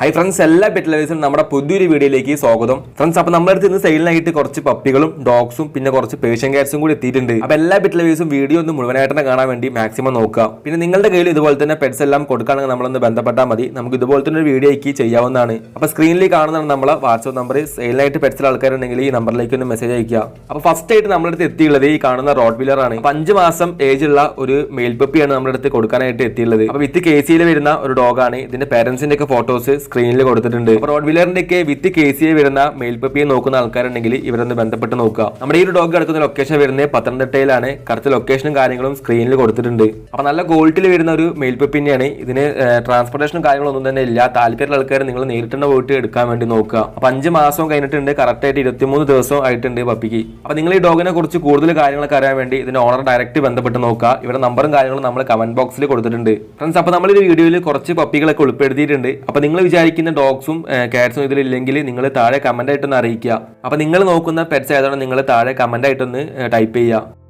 High friends എല്ലാ pet ലവേഴ്സും നമ്മുടെ പുതിയൊരു വീഡിയോയിലേക്ക് സ്വാഗതം. ഫ്രണ്ട്സ് അപ്പൊ നമ്മുടെ അടുത്ത് ഇന്ന് സെയിലിനായിട്ട് കുറച്ച് പപ്പികളും ഡോഗ്സും പിന്നെ കുറച്ച് പേഷ്യൻ കാറ്റ്സും കൂടി എത്തിയിട്ടുണ്ട്. അപ്പൊ എല്ലാ പെറ്റ് ലവേഴ്സും വീഡിയോ ഒന്ന് മുഴുവനായിട്ട് കാണാൻ വേണ്ടി മാക്സിമം നോക്കുക. പിന്നെ നിങ്ങളുടെ കയ്യിൽ ഇതുപോലെ തന്നെ പെറ്റ്സ് എല്ലാം കൊടുക്കുകയാണെങ്കിൽ നമ്മളൊന്ന് ബന്ധപ്പെട്ടാൽ മതി. നമുക്ക് ഇതുപോലെ തന്നെ ഒരു വീഡിയോയ്ക്ക് ചെയ്യാവുന്നതാണ്. അപ്പൊ സ്ക്രീനിൽ കാണുന്നതാണ് നമ്മളെ വാട്സ്ആപ്പ് നമ്പർ സെയിലിനായിട്ട് പെറ്റ്സിൽ ആൾക്കാരുണ്ടെങ്കിൽ ഈ നമ്പറിലേക്ക് ഒന്ന് മെസ്സേജ് അയക്കുക അപ്പൊ ഫസ്റ്റ് ആയിട്ട് നമ്മുടെ അടുത്ത് എത്തിയുള്ളത് ഈ കാണുന്ന റോഡ് വീലർ ആണ് അഞ്ച് മാസം ഏജ് ഉള്ള ഒരു മെയിൽ നമ്മുടെ അടുത്ത് കൊടുക്കാനായിട്ട് എത്തിയുള്ളത് അപ്പൊ വിത്ത് കെ സിയിൽ വരുന്ന ഒരു ഡോഗാണ് ഇതിന്റെ പേരൻസിന്റെ ഒക്കെ ഫോട്ടോസ് സ്ക്രീനിൽ കൊടുത്തിട്ടുണ്ട്. റോഡ് വീലറിന്റെ ഒക്കെ വിത്ത് കെ സിയിൽ വരുന്ന മേൽപ്പപ്പിയെ പപ്പിയെ നോക്കുന്ന ആൾക്കാരുണ്ടെങ്കിൽ ഇവരൊന്ന് ബന്ധപ്പെട്ട് നോക്കുക. നമ്മുടെ ഈ ഒരു ഡോഗ് കിടക്കുന്ന ലൊക്കേഷൻ വരുന്നത് പത്തനംതിട്ടയിലാണ്. കറക്റ്റ് ലൊക്കേഷനും കാര്യങ്ങളും സ്ക്രീനിൽ കൊടുത്തിട്ടുണ്ട്. അപ്പൊ നല്ല ക്വാളിറ്റിയിൽ വരുന്ന ഒരു മേൽപ്പപ്പിന്നെയാണ്. ഇതിന് ട്രാൻസ്പോർട്ടേഷനും കാര്യങ്ങളൊന്നും തന്നെ ഇല്ല. താല്പര്യമുള്ള ആൾക്കാർ നിങ്ങൾ നേരിട്ട് തന്നെ പോയിട്ട് എടുക്കാൻ വേണ്ടി നോക്കുക. അപ്പൊ അഞ്ച് മാസം കഴിഞ്ഞിട്ടുണ്ട്. കറക്റ്റ് ആയിട്ട് ഇരുപത്തിമൂന്ന് ദിവസം ആയിട്ടുണ്ട് പപ്പിക്ക്. അപ്പൊ നിങ്ങൾ ഈ ഡോഗിനെ കുറിച്ച് കൂടുതൽ കാര്യങ്ങളൊക്കെ അറിയാൻ വേണ്ടി ഇതിന്റെ ഓണർ ഡയറക്റ്റ് ബന്ധപ്പെട്ട് നോക്കുക. ഇവരുടെ നമ്പറും കാര്യങ്ങളും നമ്മൾ കമന്റ് ബോക്സിൽ കൊടുത്തിട്ടുണ്ട്. ഫ്രണ്ട്സ് അപ്പൊ നമ്മൾ ഈ വീഡിയോയിൽ കുറച്ച് പപ്പികളൊക്കെ ഉൾപ്പെടുത്തിയിട്ടുണ്ട്. അപ്പൊ നിങ്ങൾ വിചാരിക്കുന്ന ഡോഗ്സും കാറ്റ്സും ഇതിലില്ലെങ്കിൽ നിങ്ങൾ താഴെ കമന്റ് ആയിട്ടൊന്ന് അറിയിക്കുക. അപ്പോൾ നിങ്ങൾ നോക്കുന്ന പെറ്റ്സ് ഏതാണോ നിങ്ങൾ താഴെ കമന്റ് ആയിട്ടൊന്ന് ടൈപ്പ് ചെയ്യുക.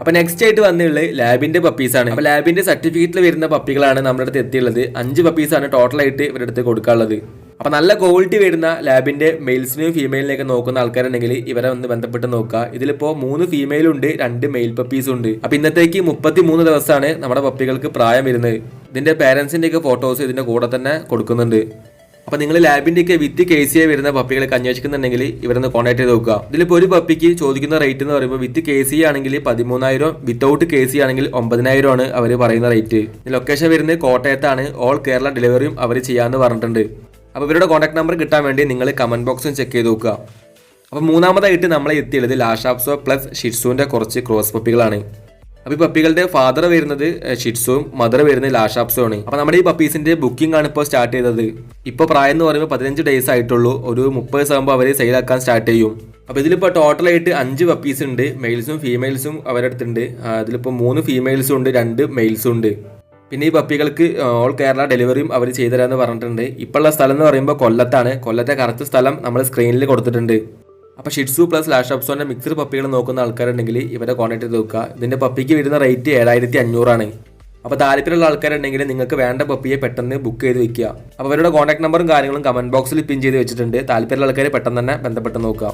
അപ്പൊ നെക്സ്റ്റ് ആയിട്ട് വന്നുള്ളത് ലാബിന്റെ പപ്പീസാണ് ആണ്. അപ്പൊ ലാബിന്റെ സർട്ടിഫിക്കറ്റിൽ വരുന്ന പപ്പികളാണ് നമ്മുടെ അടുത്ത് എത്തിയുള്ളത് അഞ്ച് പപ്പീസാണ് ടോട്ടലായിട്ട് ഇവരുടെ അടുത്ത് കൊടുക്കാനുള്ളത്. അപ്പൊ നല്ല ക്വാളിറ്റി വരുന്ന ലാബിന്റെ മെയിൽസിനെയും ഫീമെയിലിനെയൊക്കെ നോക്കുന്ന ആൾക്കാരുണ്ടെങ്കിൽ ഇവരെ ഒന്ന് ബന്ധപ്പെട്ട് നോക്കുക. ഇതിലിപ്പോ മൂന്ന് ഫീമെയിലുണ്ട് രണ്ട് മെയിൽ പപ്പീസും ഉണ്ട്. അപ്പൊ ഇന്നത്തേക്ക് മുപ്പത്തി മൂന്ന് ദിവസമാണ് നമ്മുടെ പപ്പികൾക്ക് പ്രായം വരുന്നത്. ഇതിന്റെ പേരൻസിന്റെയൊക്കെ ഫോട്ടോസ് ഇതിന്റെ കൂടെ തന്നെ കൊടുക്കുന്നുണ്ട്. അപ്പോൾ നിങ്ങൾ ലാബിന്റെയൊക്കെ വിത്ത് കെ സി വരുന്ന പപ്പികളൊക്കെ അന്വേഷിക്കുന്നുണ്ടെങ്കിൽ ഇവരൊന്ന് കോൺടാക്ട് ചെയ്ത് നോക്കുക. ഇതിലിപ്പോൾ ഒരു പപ്പിക്ക് ചോദിക്കുന്ന റേറ്റ് എന്ന് പറയുമ്പോൾ വിത്ത് കെ സി ആണെങ്കിൽ പതിമൂന്നായിരം വിത്തൗട്ട് കെ സി ആണെങ്കിൽ ഒമ്പതിനായിരം ആണ് അവർ പറയുന്ന റേറ്റ് ലൊക്കേഷൻ വരുന്നത് കോട്ടയത്താണ്. ഓൾ കേരള ഡെലിവറിയും അവർ ചെയ്യാമെന്ന് പറഞ്ഞിട്ടുണ്ട്. അപ്പോൾ ഇവരുടെ കോൺടാക്ട് നമ്പർ കിട്ടാൻ വേണ്ടി നിങ്ങൾ കമന്റ് ബോക്സും ചെക്ക് ചെയ്ത് നോക്കുക. അപ്പോൾ മൂന്നാമതായിട്ട് നമ്മളെ എത്തിയുള്ളത് ലാഷാപ്സോ പ്ലസ് ഷിറ്റ്സുവിന്റെ കുറച്ച് ക്രോസ് പപ്പികളാണ്. അപ്പൊ ഈ പപ്പികളുടെ ഫാദർ വരുന്നത് ഷിറ്റ്സും മദർ വരുന്നത് ലാഷാപ്സും ആണ് അപ്പൊ നമ്മുടെ ഈ പപ്പീസിന്റെ ബുക്കിംഗ് ആണ് ഇപ്പോൾ സ്റ്റാർട്ട് ചെയ്തത്. ഇപ്പൊ പ്രായം എന്ന് പറയുമ്പോൾ പതിനഞ്ച് ഡേയ്സ് ആയിട്ടുള്ളൂ. ഒരു മുപ്പത് ദിവസം ആകുമ്പോൾ അവർ സെയിലാക്കാൻ സ്റ്റാർട്ട് ചെയ്യും. അപ്പൊ ഇതിലിപ്പോ ടോട്ടലായിട്ട് അഞ്ച് പപ്പീസ് ഉണ്ട്. മെയിൽസും ഫീമെയിൽസും അവരുടെ അടുത്തുണ്ട്. അതിലിപ്പോ മൂന്ന് ഫീമെയിൽസും ഉണ്ട് രണ്ട് മെയിൽസും ഉണ്ട്. പിന്നെ ഈ പപ്പികൾക്ക് ഓൾ കേരള ഡെലിവറിയും അവർ ചെയ്തുതരാമെന്ന് പറഞ്ഞിട്ടുണ്ട്. ഇപ്പോഴുള്ള സ്ഥലം എന്ന് പറയുമ്പോൾ കൊല്ലത്താണ്. കൊല്ലത്തെ കറക്റ്റ് സ്ഥലം നമ്മൾ സ്ക്രീനിൽ കൊടുത്തിട്ടുണ്ട്. അപ്പോൾ ഷിറ്റ്സു പ്ലസ് ലാഷ് അപ്സോന്റെ മിക്സഡ് പപ്പികൾ നോക്കുന്ന ആൾക്കാരുണ്ടെങ്കിൽ ഇവരെ കോൺടാക്ട് ചെയ്ത് നോക്കുക. ഇതിന്റെ പപ്പിക്ക് വരുന്ന റേറ്റ് ഏഴായിരത്തി അഞ്ഞൂറാണ് അപ്പോൾ താല്പര്യമുള്ള ആൾക്കാരുണ്ടെങ്കിൽ നിങ്ങൾക്ക് വേണ്ട പപ്പിയെ പെട്ടെന്ന് ബുക്ക് ചെയ്ത് വെക്കുക. അപ്പോൾ അവരുടെ കോൺടാക്ട് നമ്പറും കാര്യങ്ങളും കമന്റ് ബോക്സിൽ പിൻ ചെയ്ത് വെച്ചിട്ടുണ്ട്. താല്പര്യമുള്ള ആൾക്കാരെ പെട്ടെന്ന് തന്നെ ബന്ധപ്പെട്ട് നോക്കുക.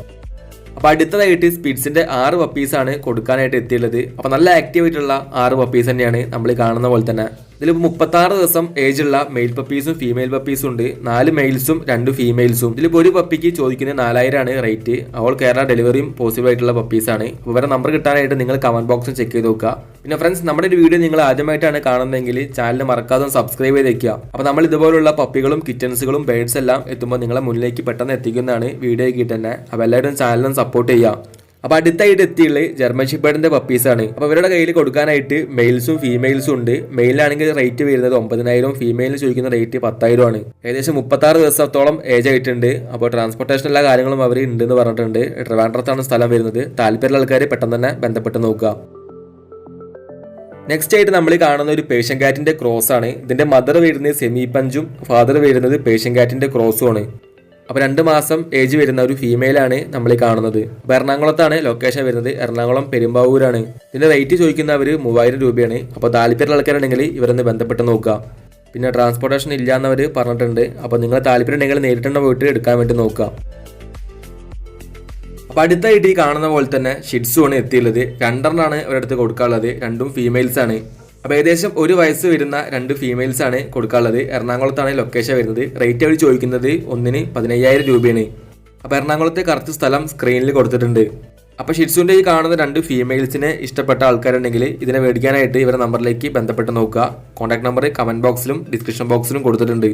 അപ്പോൾ അടുത്തതായിട്ട് സ്പിഡ്സിന്റെ ആറ് പപ്പീസാണ് കൊടുക്കാനായിട്ട് എത്തിയുള്ളത് അപ്പോൾ നല്ല ആക്റ്റീവ് ആയിട്ടുള്ള ആറ് പപ്പീസ് തന്നെയാണ് നമ്മൾ കാണുന്ന പോലെ തന്നെ. ഇതിൽ മുപ്പത്തി ആറ് ദിവസം ഉള്ള മെയിൽ പപ്പീസും ഫീമെയിൽ പപ്പീസും ഉണ്ട്. നാല് മെയിൽസും രണ്ട് ഫീമെയിൽസും ഇതിലിപ്പോൾ ഒരു പപ്പിക്ക് ചോദിക്കുന്ന നാലായിരം ആണ് റേറ്റ് അവൾ കേരള ഡെലിവറിയും പോസിബിൾ ആയിട്ടുള്ള പപ്പീസാണ് ആണ്. അപ്പോൾ ഇവരെ നമ്പർ കിട്ടാനായിട്ട് നിങ്ങൾ കമന്റ് ബോക്സിൽ ചെക്ക് ചെയ്ത് നോക്കുക. പിന്നെ ഫ്രണ്ട്സ് നമ്മുടെ ഒരു വീഡിയോ നിങ്ങൾ ആദ്യമായിട്ടാണ് കാണുന്നതെങ്കിൽ ചാനൽ മറക്കാതെ സബ്സ്ക്രൈബ് ചെയ്ത് വെക്കുക. അപ്പോൾ നമ്മൾ ഇതുപോലുള്ള പപ്പികളും കിറ്റൻസുകളും ബേഡ്സ് എല്ലാം എത്തുമ്പോൾ നിങ്ങളെ മുന്നിലേക്ക് പെട്ടെന്ന് എത്തിക്കുന്നതാണ് വീഡിയോ ആക്കി തന്നെ അപ്പോൾ എല്ലാവരും ചാനലും സപ്പോർട്ട് ചെയ്യുക. അപ്പൊ അടുത്തായിട്ട് എത്തിയുള്ളത് ജർമ്മൻ ഷിപ്പേഡിന്റെ പപ്പീസ് ആണ്. അപ്പൊ ഇവരുടെ കയ്യിൽ കൊടുക്കാനായിട്ട് മെയിൽസും ഫീമെയിൽസും ഉണ്ട്. മെയിലാണെങ്കിൽ റേറ്റ് വരുന്നത് ഒമ്പതിനായിരം ഫീമെയിലിന് ചോദിക്കുന്ന റേറ്റ് പത്തായിരം ആണ്. ഏകദേശം മുപ്പത്തി ആറ് ദിവസത്തോളം ഏജ് ആയിട്ടുണ്ട്. അപ്പോൾ ട്രാൻസ്പോർട്ടേഷൻ എല്ലാ കാര്യങ്ങളും അവർ ഉണ്ടെന്ന് പറഞ്ഞിട്ടുണ്ട്. ട്രിവാൻഡ്രത്താണ് സ്ഥലം വരുന്നത്. താല്പര്യമുള്ള ആൾക്കാർ പെട്ടെന്ന് തന്നെ ബന്ധപ്പെട്ട് നോക്കുക. നെക്സ്റ്റ് ആയിട്ട് നമ്മൾ കാണുന്ന ഒരു പേഷ്യൻ കാറ്റിന്റെ ക്രോസ് ആണ്. ഇതിന്റെ മദർ വരുന്നത് സെമി പഞ്ചും ഫാദർ വരുന്നത് പേഷ്യൻ കാറ്റിന്റെ ക്രോസും ആണ്. അപ്പൊ രണ്ട് മാസം ഏജ് വരുന്ന ഒരു ഫീമെയിലാണ് നമ്മൾ കാണുന്നത്. അപ്പൊ എറണാകുളത്താണ് ലൊക്കേഷൻ വരുന്നത്. എറണാകുളം പെരുമ്പാവൂരാണ്. ഇതിന്റെ റേറ്റ് ചോദിക്കുന്നവർ മൂവായിരം രൂപയാണ്. അപ്പോൾ താല്പര്യമുള്ള ആൾക്കാരുണ്ടെങ്കിൽ ഇവരൊന്ന് ബന്ധപ്പെട്ട് നോക്കുക. പിന്നെ ട്രാൻസ്പോർട്ടേഷൻ ഇല്ല എന്നവർ പറഞ്ഞിട്ടുണ്ട്. അപ്പോൾ നിങ്ങൾ താല്പര്യം ഉണ്ടെങ്കിൽ നേരിട്ട് തന്നെ പോയിട്ട് എടുക്കാൻ വേണ്ടി നോക്കുക. അപ്പൊ അടുത്തായിട്ട് ഈ കാണുന്ന പോലെ തന്നെ ഷിഡ്സും ആണ് എത്തിയുള്ളത്. രണ്ടെണ്ണമാണ് അവരുടെ അടുത്ത് കൊടുക്കാനുള്ളത്. രണ്ടും ഫീമെയിൽസ് ആണ്. അപ്പൊ ഏകദേശം ഒരു വയസ്സ് വരുന്ന രണ്ട് ഫീമെയിൽസ് ആണ് കൊടുക്കാനുള്ളത്. എറണാകുളത്താണ് ലൊക്കേഷൻ വരുന്നത്. റേറ്റ് അവർ ചോദിക്കുന്നത് ഒന്നിന് പതിനയ്യായിരം രൂപയാണ്. അപ്പോൾ എറണാകുളത്തെ കറക്റ്റ് സ്ഥലം സ്ക്രീനിൽ കൊടുത്തിട്ടുണ്ട്. അപ്പോൾ ഷിറ്റ്സുവിന്റെ ഈ കാണുന്ന രണ്ട് ഫീമെയിൽസിനെ ഇഷ്ടപ്പെട്ട ആൾക്കാരുണ്ടെങ്കിൽ ഇതിനെ മേടിക്കാനായിട്ട് ഇവരുടെ നമ്പറിലേക്ക് ബന്ധപ്പെട്ട് നോക്കുക. കോൺടാക്ട് നമ്പർ കമന്റ് ബോക്സിലും ഡിസ്ക്രിപ്ഷൻ ബോക്സിലും കൊടുത്തിട്ടുണ്ട്.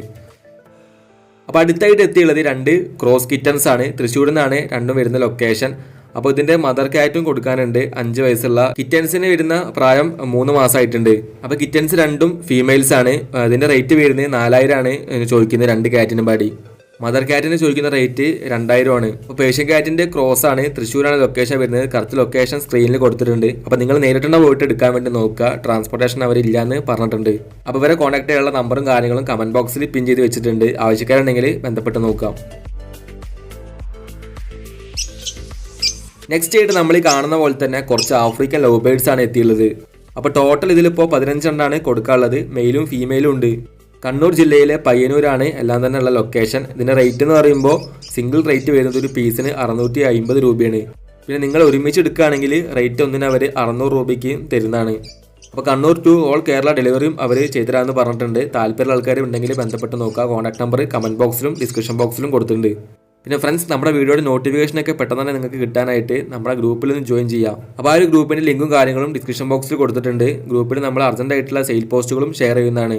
അപ്പോൾ അടുത്തായിട്ട് എത്തിയുള്ളത് രണ്ട് ക്രോസ് കിറ്റൻസ് ആണ്. തൃശ്ശൂരിൽ നിന്നാണ് രണ്ടും വരുന്ന ലൊക്കേഷൻ അപ്പോൾ ഇതിന്റെ മദർ കാറ്റും കൊടുക്കാനുണ്ട്. അഞ്ച് വയസ്സുള്ള കിറ്റൻസിന് വരുന്ന പ്രായം മൂന്ന് മാസമായിട്ടുണ്ട് അപ്പോൾ കിറ്റൻസ് രണ്ടും ഫീമെയിൽസ് ആണ്. അതിന്റെ റേറ്റ് വരുന്നത് നാലായിരം ആണ് ചോദിക്കുന്നത് രണ്ട് കാറ്റിനും പാടി. മദർ കാറ്റിന് ചോദിക്കുന്ന റേറ്റ് രണ്ടായിരം ആണ്. അപ്പോൾ പേഷ്യൻ കാറ്റിന്റെ ക്രോസ് ആണ്. തൃശ്ശൂരാണ് ലൊക്കേഷൻ വരുന്നത്. കറക്റ്റ് ലൊക്കേഷൻ സ്ക്രീനിൽ കൊടുത്തിട്ടുണ്ട്. അപ്പോൾ നിങ്ങൾ നേരിട്ടുള്ള പോയിട്ട് എടുക്കാൻ വേണ്ടി നോക്കുക. ട്രാൻസ്പോർട്ടേഷൻ അവർ എന്ന് പറഞ്ഞിട്ടുണ്ട്. അപ്പോൾ ഇവരെ കോൺടാക്ട് ചെയ്യാനുള്ള നമ്പറും കാര്യങ്ങളും കമന്റ് ബോക്സിൽ പിൻ ചെയ്ത് വെച്ചിട്ടുണ്ട്. ആവശ്യക്കാരുണ്ടെങ്കിൽ ബന്ധപ്പെട്ട് നോക്കാം. നെക്സ്റ്റ് ആയിട്ട് നമ്മൾ ഈ കാണുന്ന പോലെ തന്നെ കുറച്ച് ആഫ്രിക്കൻ ലവ് ബേർഡ്സ് ആണ് എത്തിയുള്ളത്. അപ്പോൾ ടോട്ടൽ ഇതിലിപ്പോൾ പതിനഞ്ചെണ്ണാണ് കൊടുക്കാനുള്ളത്. മെയിലും ഫീമെയിലും ഉണ്ട്. കണ്ണൂർ ജില്ലയിലെ പയ്യന്നൂരാണ് എല്ലാം തന്നെ ഉള്ള ലൊക്കേഷൻ ഇതിന്റെ റേറ്റ് എന്ന് പറയുമ്പോൾ സിംഗിൾ റേറ്റ് വരുന്നത് ഒരു പീസിന് അറുന്നൂറ്റി അമ്പത് രൂപയാണ്. പിന്നെ നിങ്ങൾ ഒരുമിച്ച് എടുക്കുകയാണെങ്കിൽ റേറ്റ് ഒന്നിന് അവർ അറുന്നൂറ് രൂപയ്ക്ക് തരുന്നതാണ്. അപ്പോൾ കണ്ണൂർ ടു ഓൾ കേരള ഡെലിവറിയും അവർ ചെയ്തരാമെന്ന് പറഞ്ഞിട്ടുണ്ട്. താല്പര്യമുള്ള ആൾക്കാർ ഉണ്ടെങ്കിൽ ബന്ധപ്പെട്ട് നോക്കുക. കോൺടാക്ട് നമ്പർ കമന്റ് ബോക്സിലും ഡിസ്ക്രിപ്ഷൻ ബോക്സിലും കൊടുത്തിട്ടുണ്ട്. പിന്നെ ഫ്രണ്ട്സ് നമ്മുടെ വീഡിയോയുടെ നോട്ടിഫിക്കേഷനൊക്കെ പെട്ടെന്ന് തന്നെ നിങ്ങൾക്ക് കിട്ടാനായിട്ട് നമ്മുടെ ഗ്രൂപ്പിൽ നിന്ന് ജോയിൻ ചെയ്യാം. അപ്പോൾ ആ ഒരു ഗ്രൂപ്പിന്റെ ലിങ്കും കാര്യങ്ങളും ഡിസ്ക്രിപ്ഷൻ ബോക്സിൽ കൊടുത്തിട്ടുണ്ട്. ഗ്രൂപ്പിൽ നമ്മൾ അർജന്റായിട്ടുള്ള സെയിൽ പോസ്റ്റുകളും ഷെയർ ചെയ്യുന്നതാണ്.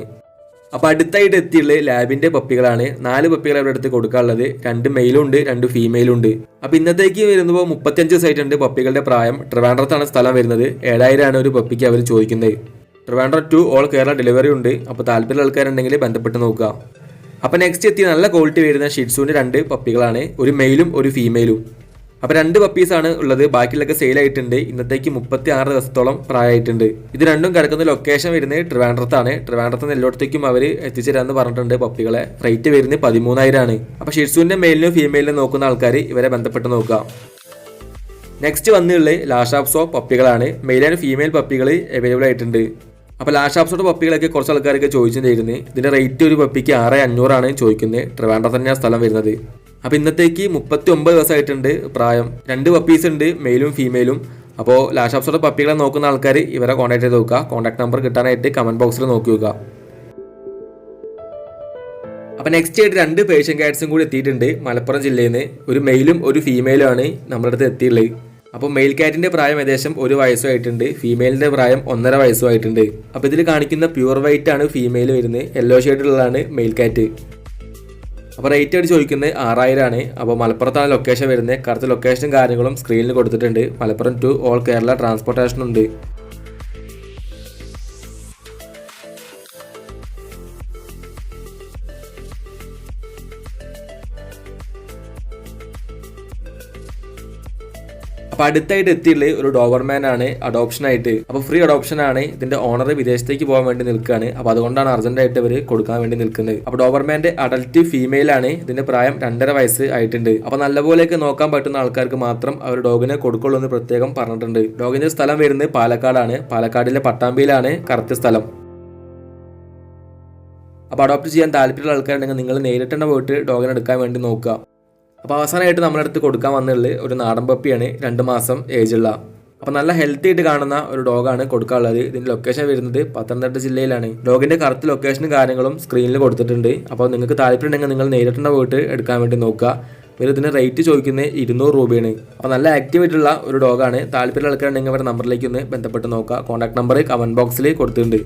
അപ്പോൾ അടുത്തായിട്ട് എത്തിയുള്ളത് ലാബിന്റെ പപ്പികളാണ് നാല് പപ്പികൾ അവിടെ അടുത്ത് കൊടുക്കാനുള്ളത്. രണ്ട് മെയിലും ഉണ്ട് രണ്ട് ഫീമെയിലും ഉണ്ട്. അപ്പോൾ ഇന്നത്തേക്ക് വരുമ്പോൾ മുപ്പത്തിയഞ്ച് സൈറ്റ് ഉണ്ട് പപ്പികളുടെ പ്രായം. ട്രിവാൻഡ്രത്താണ് സ്ഥലം വരുന്നത്. ഏഴായിരമാണ് ഒരു പപ്പിക്ക് അവർ ചോദിക്കുന്നത്. Trivandrum to all Kerala delivery ഉണ്ട്. അപ്പോൾ താല്പര്യമുള്ള ആൾക്കാരുണ്ടെങ്കിൽ ബന്ധപ്പെട്ട് നോക്കുക. അപ്പോൾ നെക്സ്റ്റ് എത്തിയ നല്ല ക്വാളിറ്റി വരുന്ന ഷിറ്റ്സുവിന്റെ രണ്ട് പപ്പികളാണ് ഒരു മെയിലും ഒരു ഫീമെയിലും അപ്പോൾ രണ്ട് പപ്പീസാണ് ഉള്ളത്. ബാക്കിയുള്ളൊക്കെ സെയിൽ ആയിട്ടുണ്ട്. ഇന്നത്തേക്ക് മുപ്പത്തി ആറ് ദിവസത്തോളം പ്രായമായിട്ടുണ്ട്. ഇത് രണ്ടും കിടക്കുന്ന ലൊക്കേഷൻ വരുന്നത് ട്രിവാൻഡ്രത്താണ്. ട്രിവാൻഡ്രത്ത് നിന്ന് എല്ലായിടത്തേക്കും അവർ എത്തിച്ചേരാമെന്ന് പറഞ്ഞിട്ടുണ്ട് പപ്പികളെ റേറ്റ് വരുന്നത് പതിമൂന്നായിരമാണ് അപ്പോൾ ഷിറ്റ്സുവിന്റെ മെയിലിനും ഫീമെയിലിനും നോക്കുന്ന ആൾക്കാർ ഇവരെ ബന്ധപ്പെട്ട് നോക്കുക. നെക്സ്റ്റ് വന്നുള്ളത് ലാഷാപ്സോ പപ്പികളാണ് മെയിൽ ആൻഡ് ഫീമെയിൽ പപ്പികൾ അവൈലബിൾ ആയിട്ടുണ്ട്. അപ്പോൾ ലാഷാപ്സോയുടെ പപ്പികളൊക്കെ കുറച്ച് ആൾക്കാരൊക്കെ ചോദിച്ചിട്ടുണ്ടായിരുന്നു ഇതിന്റെ റേറ്റ് ഒരു പപ്പിക്ക് ആറ് അഞ്ഞൂറാണ് ചോദിക്കുന്നത് ട്രിവാൻഡ്രം തന്നെയാണ് സ്ഥലം വരുന്നത്. അപ്പോൾ ഇന്നത്തേക്ക് മുപ്പത്തി ഒമ്പത് ദിവസമായിട്ടുണ്ട്. പ്രായം രണ്ട് പപ്പീസ് ഉണ്ട് മെയിലും ഫീമെയിലും അപ്പോൾ ലാഷാപ്സോയുടെ പപ്പികളെ നോക്കുന്ന ആൾക്കാർ ഇവരെ കോൺടാക്ട് ചെയ്ത് നോക്കുക. കോൺടാക്ട് നമ്പർ കിട്ടാനായിട്ട് കമന്റ് ബോക്സിൽ നോക്കി നോക്കുക. അപ്പോൾ നെക്സ്റ്റ് ആയിട്ട് രണ്ട് പേഷ്യൻ കാറ്റ്സും കൂടി എത്തിയിട്ടുണ്ട് മലപ്പുറം ജില്ലയിൽ നിന്ന് ഒരു മെയിലും ഒരു ഫീമെയിലും ആണ് നമ്മുടെ അടുത്ത് എത്തിയുള്ളത് അപ്പോൾ മെയിൽ കാറ്റിന്റെ പ്രായം ഏകദേശം ഒരു വയസ്സുമായിട്ടുണ്ട് ഫീമെയിലിന്റെ പ്രായം ഒന്നര വയസ്സുമായിട്ടുണ്ട് അപ്പോൾ ഇതിൽ കാണിക്കുന്ന പ്യുവർ വൈറ്റ് ആണ് ഫീമെയിൽ വരുന്നത്. യെല്ലോ ഷെയ്ഡിലുള്ളതാണ് മെയിൽ കാറ്റ് അപ്പോൾ റേറ്റ് ആയിട്ട് ചോദിക്കുന്നത് ആറായിരം ആണ്. അപ്പോൾ മലപ്പുറത്താണ് ലൊക്കേഷൻ വരുന്നത്. കറക്റ്റ് ലൊക്കേഷനും കാര്യങ്ങളും സ്ക്രീനിൽ കൊടുത്തിട്ടുണ്ട്. Malappuram to all Kerala transportation ഉണ്ട്. അപ്പൊ അടുത്തായിട്ട് എത്തിയിട്ടുള്ള ഒരു ഡോവർമാൻ ആണ് അഡോപ്ഷൻ ആയിട്ട്. അപ്പൊ ഫ്രീ അഡോപ്ഷൻ ആണ് ഇതിന്റെ ഓണർ വിദേശത്തേക്ക് പോകാൻ വേണ്ടി നിൽക്കുകയാണ്. അപ്പൊ അതുകൊണ്ടാണ് അർജന്റ് ആയിട്ട് ഇവർ കൊടുക്കാൻ വേണ്ടി നിൽക്കുന്നത്. അപ്പൊ ഡോവർമാന്റെ അഡൽറ്റ് ഫീമെയിൽ ആണ് ഇതിന്റെ പ്രായം രണ്ടര വയസ്സ് ആയിട്ടുണ്ട്. അപ്പൊ നല്ലപോലെയൊക്കെ നോക്കാൻ പറ്റുന്ന ആൾക്കാർക്ക് മാത്രം അവർ ഡോഗിനെ കൊടുക്കുള്ളൂ എന്ന് പ്രത്യേകം പറഞ്ഞിട്ടുണ്ട്. ഡോഗിന്റെ സ്ഥലം വരുന്നത് പാലക്കാടാണ്. പാലക്കാടിലെ പട്ടാമ്പിയിലാണ് കറക്റ്റ് സ്ഥലം. അപ്പോൾ അഡോപ്റ്റ് ചെയ്യാൻ താല്പര്യമുള്ള ആൾക്കാരുണ്ടെങ്കിൽ നിങ്ങൾ നേരിട്ട് പോയിട്ട് ഡോഗിനെ എടുക്കാൻ വേണ്ടി നോക്കുക. അപ്പോൾ അവസാനമായിട്ട് നമ്മുടെ അടുത്ത് കൊടുക്കാൻ വന്നുള്ളത് ഒരു നാടൻ പപ്പിയാണ് രണ്ട് മാസം ഏജുള്ള. അപ്പോൾ നല്ല ഹെൽത്തി ആയിട്ട് കാണുന്ന ഒരു ഡോഗാണ് കൊടുക്കാനുള്ളത്. ഇതിന്റെ ലൊക്കേഷൻ വരുന്നത് പത്തനംതിട്ട ജില്ലയിലാണ്. ഡോഗിന്റെ കറക്റ്റ് ലൊക്കേഷനും കാര്യങ്ങളും സ്ക്രീനിൽ കൊടുത്തിട്ടുണ്ട്. അപ്പോൾ നിങ്ങൾക്ക് താല്പര്യമുണ്ടെങ്കിൽ നിങ്ങൾ നേരിട്ടുള്ള പോയിട്ട് എടുക്കാൻ വേണ്ടി നോക്കുക. ഇവർ ഇതിന് റേറ്റ് ചോദിക്കുന്നത് ഇരുന്നൂറ് രൂപയാണ്. അപ്പോൾ നല്ല ആക്റ്റീവായിട്ടുള്ള ഒരു ഡോഗാണ് താല്പര്യമുള്ള ആൾക്കാരുണ്ടെങ്കിൽ അവരുടെ നമ്പറിലേക്ക് ഒന്ന് ബന്ധപ്പെട്ട് നോക്കുക. കോൺടാക്ട് നമ്പർ കമന്റ് ബോക്സിൽ കൊടുത്തിട്ടുണ്ട്.